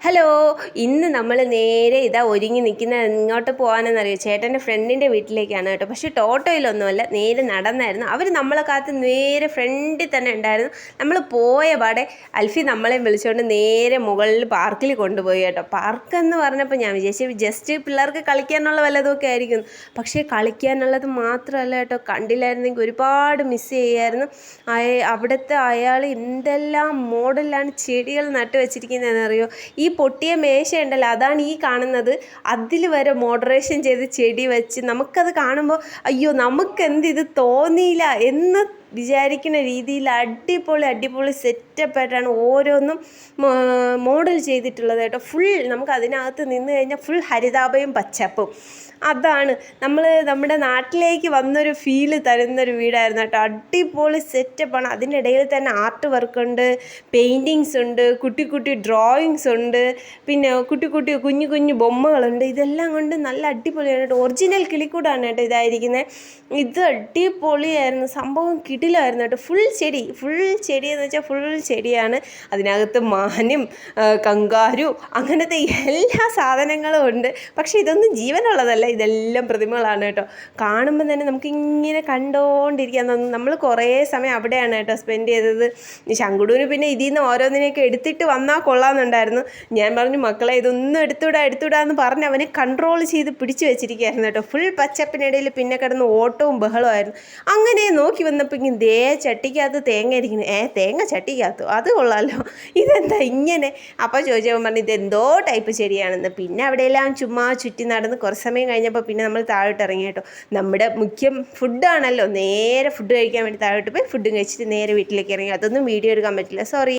Hello ഇന്ന് നമ്മൾ നേരെ ഇതാ ഒരുങ്ങി നിൽക്കുന്ന എങ്ങോട്ട് പോകാനെന്നറിയോ ചേട്ടന്റെ ഫ്രണ്ടിന്റെ വീട്ടിലേക്കാണ് കേട്ടോ. പക്ഷേ ടോട്ടോയിലൊന്നുമല്ല നേരെ നടന്നായിരുന്നു. അവർ നമ്മളെ കാത്ത് നേരെ ഫ്രണ്ടിൽ തന്നെ ഉണ്ടായിരുന്നു. നമ്മൾ പോയ പാടെ അൽഫി നമ്മളെയും വിളിച്ചുകൊണ്ട് നേരെ മുകളിൽ പാർക്കിൽ കൊണ്ടുപോയി കേട്ടോ. പാർക്ക് എന്ന് പറഞ്ഞപ്പോൾ ഞാൻ വിചാരിച്ചു ജസ്റ്റ് പിള്ളേർക്ക് കളിക്കാനുള്ള വല്ലതുമൊക്കെ ആയിരിക്കും. പക്ഷേ കളിക്കാനുള്ളത് മാത്രമല്ല കേട്ടോ. കണ്ടില്ലായിരുന്നെങ്കിൽ ഒരുപാട് മിസ് ചെയ്യായിരുന്നു. അവിടുത്തെ അയാൾ എന്തെല്ലാം മോഡലിലാണ് ചെടികൾ നട്ടു വെച്ചിരിക്കുന്നതെന്നറിയോ ഈ പൊട്ടിയ മേശയുണ്ടല്ലോ അതാണ് ഈ കാണുന്നത്. അതിൽ വരെ മോഡറേഷൻ ചെയ്ത് ചെടി വെച്ച് നമുക്കത് കാണുമ്പോൾ അയ്യോ നമുക്കെന്ത് ഇത് തോന്നിയില്ല എന്ന് വിചാരിക്കുന്ന രീതിയിൽ അടിപൊളി അടിപൊളി സെറ്റപ്പായിട്ടാണ് ഓരോന്നും മോഡൽ ചെയ്തിട്ടുള്ളത് കേട്ടോ. ഫുൾ നമുക്ക് അതിനകത്ത് നിന്ന് കഴിഞ്ഞാൽ ഫുൾ ഹരിതാപയും പച്ചപ്പും. അതാണ് നമ്മൾ നമ്മുടെ നാട്ടിലേക്ക് വന്നൊരു ഫീൽ തരുന്നൊരു വീടായിരുന്നു കേട്ടോ. അടിപൊളി സെറ്റപ്പാണ് അതിന്റെ ഇടയിൽ തന്നെ ആർട്ട് വർക്ക് ഉണ്ട് പെയിന്റിങ്സ് ഉണ്ട് കുട്ടി കുട്ടി ഡ്രോയിങ്സ് ഉണ്ട് പിന്നെ കുട്ടി കുട്ടി കുഞ്ഞു കുഞ്ഞു ബൊമ്മകളുണ്ട്. ഇതെല്ലാം കൊണ്ട് നല്ല അടിപൊളിയാണ് കേട്ടോ. ഒറിജിനൽ കിളിക്കൂടാണ് കേട്ടോ ഇതായിരിക്കുന്നത് ഇത് അടിപൊളിയായിരുന്നു. സംഭവം കിടിലായിരുന്നു ഫുൾ ചെടി ഫുൾ ചെടി എന്ന് വെച്ചാൽ ഫുൾ ചെടിയാണ്. അതിനകത്ത് മാനും കങ്കാരു അങ്ങനത്തെ എല്ലാ സാധനങ്ങളും ഉണ്ട്. പക്ഷേ ഇതൊന്നും ജീവനുള്ളതല്ല. ഇതെല്ലാം പ്രതിമകളാണ് കേട്ടോ. കാണുമ്പോൾ തന്നെ നമുക്ക് ഇങ്ങനെ കണ്ടുകൊണ്ടിരിക്കാൻ തോന്നും നമ്മൾ കുറേ സമയം അവിടെയാണ് കേട്ടോ സ്പെൻഡ് ചെയ്തത്. ശങ്കുടൂന് പിന്നെ ഇതിൽ നിന്ന് ഓരോന്നിനെയൊക്കെ എടുത്തിട്ട് വന്നാൽ കൊള്ളാമെന്നുണ്ടായിരുന്നു. ഞാൻ പറഞ്ഞു മക്കളെ ഇതൊന്നും എടുത്തുവിടാ എടുത്തുവിടാ എന്ന് പറഞ്ഞ് അവനെ കൺട്രോൾ ചെയ്ത് പിടിച്ചു വെച്ചിരിക്കുകയായിരുന്നു കേട്ടോ. ഫുൾ പച്ചപ്പിനിടയിൽ പിന്നെ കിടന്ന് ഓട്ടവും ബഹളമായിരുന്നു അങ്ങനെ നോക്കി വന്നപ്പോൾ ഇങ്ങനെ ദേ ചട്ടിക്കകത്ത് തേങ്ങ ഇരിക്കുന്നു. ഏ തേങ്ങ ചട്ടിക്കകത്തു? അത് കൊള്ളാമല്ലോ ഇതെന്താ ഇങ്ങനെ? അപ്പോൾ ചോദിച്ചപ്പോൾ പറഞ്ഞു ഇതെന്തോ ടൈപ്പ് ചെടിയാണെന്ന്. പിന്നെ അവിടെയെല്ലാം ചുമ്മാ ചുറ്റി നടന്ന് കുറച്ച് സമയം കഴിഞ്ഞപ്പോൾ പിന്നെ നമ്മൾ താഴോട്ട് ഇറങ്ങി കേട്ടോ. നമ്മുടെ മുഖ്യം ഫുഡാണല്ലോ. നേരെ ഫുഡ് കഴിക്കാൻ വേണ്ടി താഴോട്ട് പോയി ഫുഡും കഴിച്ചിട്ട് നേരെ വീട്ടിലേക്ക് ഇറങ്ങി. അതൊന്നും വീഡിയോ എടുക്കാൻ പറ്റില്ല. സോറി.